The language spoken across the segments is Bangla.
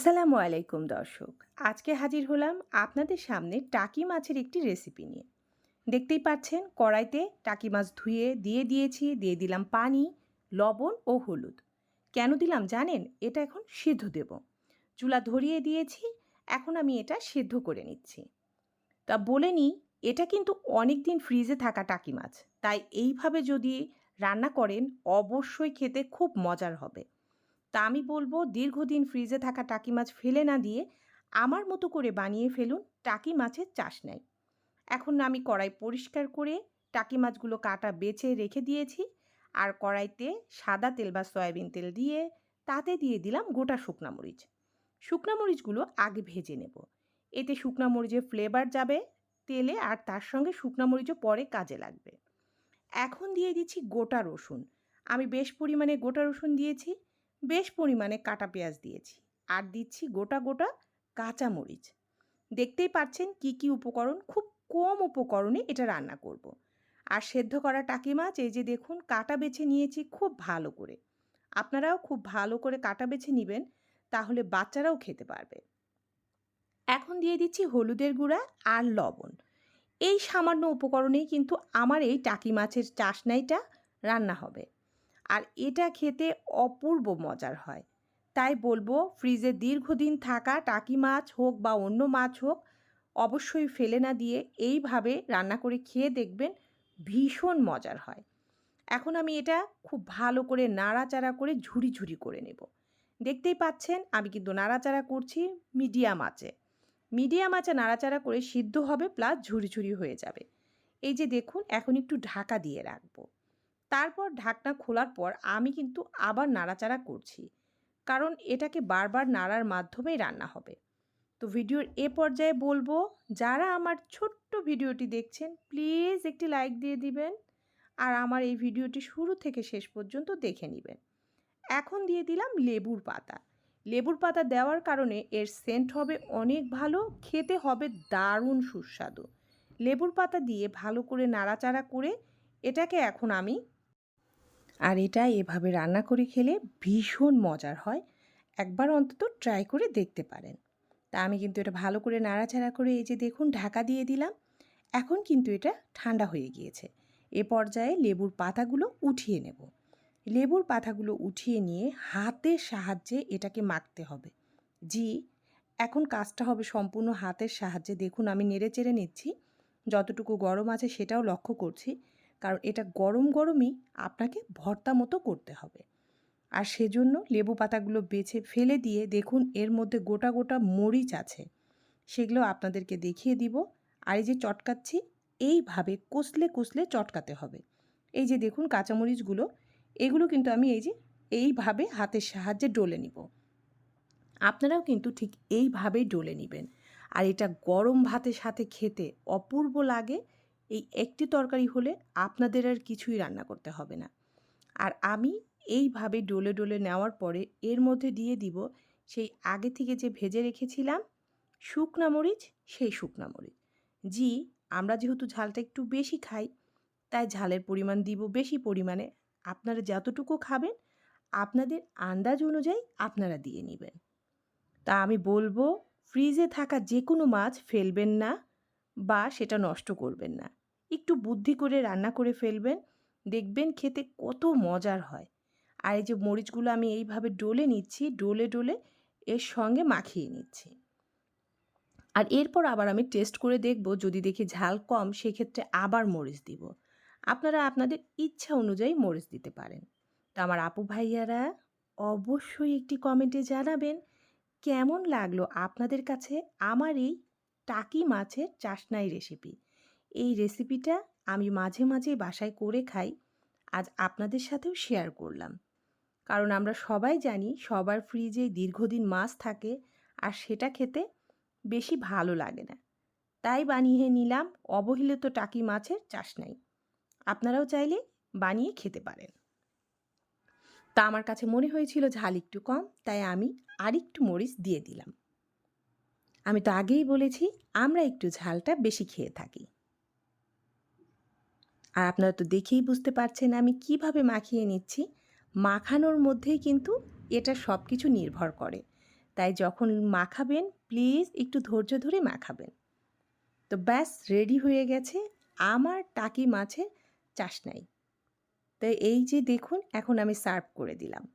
আসসালামু আলাইকুম, দর্শক। আজকে হাজির হলাম আপনাদের সামনে টাকি মাছের একটি রেসিপি নিয়ে। দেখতেই পাচ্ছেন, কড়াইতে টাকি মাছ ধুয়ে দিয়ে দিয়েছি, দিয়ে দিলাম পানি, লবণ ও হলুদ। কেন দিলাম জানেন? এটা এখন সিদ্ধ দেব। চুলা ধরিয়ে দিয়েছি, এখন আমি এটা সিদ্ধ করে নিচ্ছি। তা বলে নিই এটা কিন্তু অনেক দিন ফ্রিজে থাকা টাকি মাছ। তাই এইভাবে যদি রান্না করেন, অবশ্যই খেতে খুব মজার হবে। তা আমি বলব দীর্ঘদিন ফ্রিজে থাকা টাকি মাছ ফেলে না দিয়ে আমার মতো করে বানিয়ে ফেলুন, টাকি মাছের চাষ নেই। এখন আমি কড়াই পরিষ্কার করে টাকি মাছগুলো কাটা বেছে রেখে দিয়েছি আর কড়াইতে সাদা তেল বা সয়াবিন তেল দিয়ে তাতে দিয়ে দিলাম গোটা শুকনা মরিচ। শুকনা মরিচগুলো আগে ভেজে নেব। এতে শুকনা মরিচের ফ্লেভার যাবে তেলে আর তার সঙ্গে শুকনা মরিচও পরে কাজে লাগবে। এখন দিয়ে দিচ্ছি গোটা রসুন। আমি বেশ পরিমাণে গোটা রসুন দিয়েছি। বেশ পরিমাণে কাটা পেঁয়াজ দিয়েছি আর দিচ্ছি গোটা গোটা কাঁচা মরিচ। দেখতেই পাচ্ছেন কি কি উপকরণ, খুব কম উপকরণে এটা রান্না করব। আর সেদ্ধ করা টাকি মাছ, এই যে দেখুন, কাটা বেছে নিয়েছি খুব ভালো করে। আপনারাও খুব ভালো করে কাটা বেছে নেবেন, তাহলে বাচ্চারাও খেতে পারবে। এখন দিয়ে দিচ্ছি হলুদের গুঁড়া আর লবণ। এই সামান্য উপকরণেই কিন্তু আমার এই টাকি মাছের চাশনাইটা রান্না হবে। আর এটা খেতে অপূর্ব মজার হয়। তাই বলব, ফ্রিজে দীর্ঘদিন থাকা টাকি মাছ হোক বা অন্য মাছ হোক, অবশ্যই ফেলে না দিয়ে এইভাবে রান্না করে খেয়ে দেখবেন ভীষণ মজার হয়। এখন আমি এটা খুব ভালো করে নাড়াচাড়া করে ঝুড়ি ঝুড়ি করে নেব। দেখতেই পাচ্ছেন, আমি কিন্তু নাড়াচাড়া করছি মিডিয়াম আঁচে। মিডিয়াম আঁচে নাড়াচাড়া করে সিদ্ধ হবে, প্লাস ঝুড়ি ঝুড়ি হয়ে যাবে। এই যে দেখুন, এখন একটু ঢাকা দিয়ে রাখব। তারপর ঢাকনা খোলার পর আমি কিন্তু আবার নাড়াচাড়া করছি। কারণ এটাকে বারবার নাড়ার মাধ্যমেই রান্না হবে। তো ভিডিওর এ পর্যায়ে বলব, যারা আমার ছোট্ট ভিডিওটি দেখছেন, প্লিজ একটি লাইক দিয়ে দিবেন আর আমার এই ভিডিওটি শুরু থেকে শেষ পর্যন্ত দেখে নেবেন। এখন দিয়ে দিলাম লেবুর পাতা। লেবুর পাতা দেওয়ার কারণে এর সেন্ট হবে অনেক ভালো, খেতে হবে দারুণ সুস্বাদু। লেবুর পাতা দিয়ে ভালো করে নাড়াচাড়া করে এটাকে এখন আমি আর এটা এভাবে রান্না করে খেলে ভীষণ মজার হয়। একবার অন্তত ট্রাই করে দেখতে পারেন। তা আমি কিন্তু এটা ভালো করে নাড়াচাড়া করে এই যে দেখুন ঢাকা দিয়ে দিলাম। এখন কিন্তু এটা ঠান্ডা হয়ে গিয়েছে। এ পর্যায়ে লেবুর পাতাগুলো উঠিয়ে নেব। লেবুর পাতাগুলো উঠিয়ে নিয়ে হাতের সাহায্যে এটাকে মাখতে হবে। জি, এখন কাজটা হবে সম্পূর্ণ হাতের সাহায্যে। দেখুন আমি নেড়ে চেড়ে নিচ্ছি। যতটুকু গরম আছে সেটাও লক্ষ্য করছি। কারণ এটা গরম গরমই আপনাকে ভর্তা মতো করতে হবে। আর সেজন্য লেবু পাতাগুলো বেছে ফেলে দিয়ে দেখুন এর মধ্যে গোটা গোটা মরিচ আছে। সেগুলো আপনাদেরকে দেখিয়ে দিব। আর এই যে চটকাচ্ছি, এইভাবে কষলে কষলে চটকাতে হবে। এই যে দেখুন কাঁচামরিচগুলো, এগুলো কিন্তু আমি এই যে এইভাবে হাতের সাহায্যে ডলে নিব। আপনারাও কিন্তু ঠিক এইভাবেই ডলে নেবেন। আর এটা গরম ভাতের সাথে খেতে অপূর্ব লাগে। এই একটি তরকারি হলে আপনাদের আর কিছুই রান্না করতে হবে না। আর আমি এইভাবে ডলে ডলে নেওয়ার পরে এর মধ্যে দিয়ে দিব সেই আগে থেকে যে ভেজে রেখেছিলাম শুকনা মরিচ, সেই শুকনা মরিচ। জি, আমরা যেহেতু ঝালটা একটু বেশি খাই, তাই ঝালের পরিমাণ দিব বেশি পরিমাণে। আপনারা যতটুকু খাবেন, আপনাদের আন্দাজ অনুযায়ী আপনারা দিয়ে নেবেন। তা আমি বলব, ফ্রিজে থাকা যে কোনো মাছ ফেলবেন না বা সেটা নষ্ট করবেন না। একটু বুদ্ধি করে রান্না করে ফেলবেন। দেখবেন খেতে কত মজার হয়। আর এই যে মরিচগুলো আমি এইভাবে ডলে নিচ্ছি, ডলে ডলে এর সঙ্গে মাখিয়ে নিচ্ছি। আর এরপর আবার আমি টেস্ট করে দেখব, যদি দেখি ঝাল কম, সেক্ষেত্রে আবার মরিচ দিব। আপনারা আপনাদের ইচ্ছা অনুযায়ী মরিচ দিতে পারেন। তো আমার আপু ভাইয়ারা অবশ্যই একটি কমেন্টে জানাবেন, কেমন লাগল আপনাদের কাছে আমার এই টাকি মাছের চাশনাই রেসিপি এই রেসিপিটা আমি মাঝে মাঝে বাসায় করে খাই। আজ আপনাদের সাথেও শেয়ার করলাম। কারণ আমরা সবাই জানি সবার ফ্রিজে দীর্ঘদিন মাছ থাকে আর সেটা খেতে বেশি ভালো লাগে না। তাই বানিয়ে নিলাম অবহেলিত টাকি মাছের চাষ নাই আপনারাও চাইলে বানিয়ে খেতে পারেন। তা আমার কাছে মনে হয়েছিল ঝাল একটু কম, তাই আমি আরেকটু মরিচ দিয়ে দিলাম। আমি তো আগেই বলেছি, আমরা একটু ঝালটা বেশি খেয়ে থাকি। আর আপনারা তো দেখেই বুঝতে পারছেন আমি কীভাবে মাখিয়ে নিচ্ছি। মাখানোর মধ্যেই কিন্তু এটা সব কিছু নির্ভর করে। তাই যখন মাখাবেন, প্লিজ একটু ধৈর্য ধরে মাখাবেন। তো ব্যাস, রেডি হয়ে গেছে। আমার টাকি মাছের চাশনাই। তো এই যে দেখুন, এখন আমি সার্ভ করে দিলাম।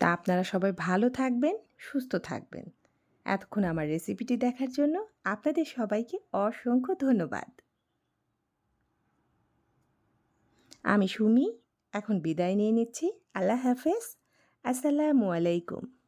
তা আপনারা সবাই ভালো থাকবেন, সুস্থ থাকবেন। এতক্ষণ আমার রেসিপিটি দেখার জন্য আপনাদের সবাইকে অসংখ্য ধন্যবাদ। আমি সুমি, এখন বিদায় নিয়ে নিচ্ছি। আল্লাহ হাফেজ। আসসালামু আলাইকুম।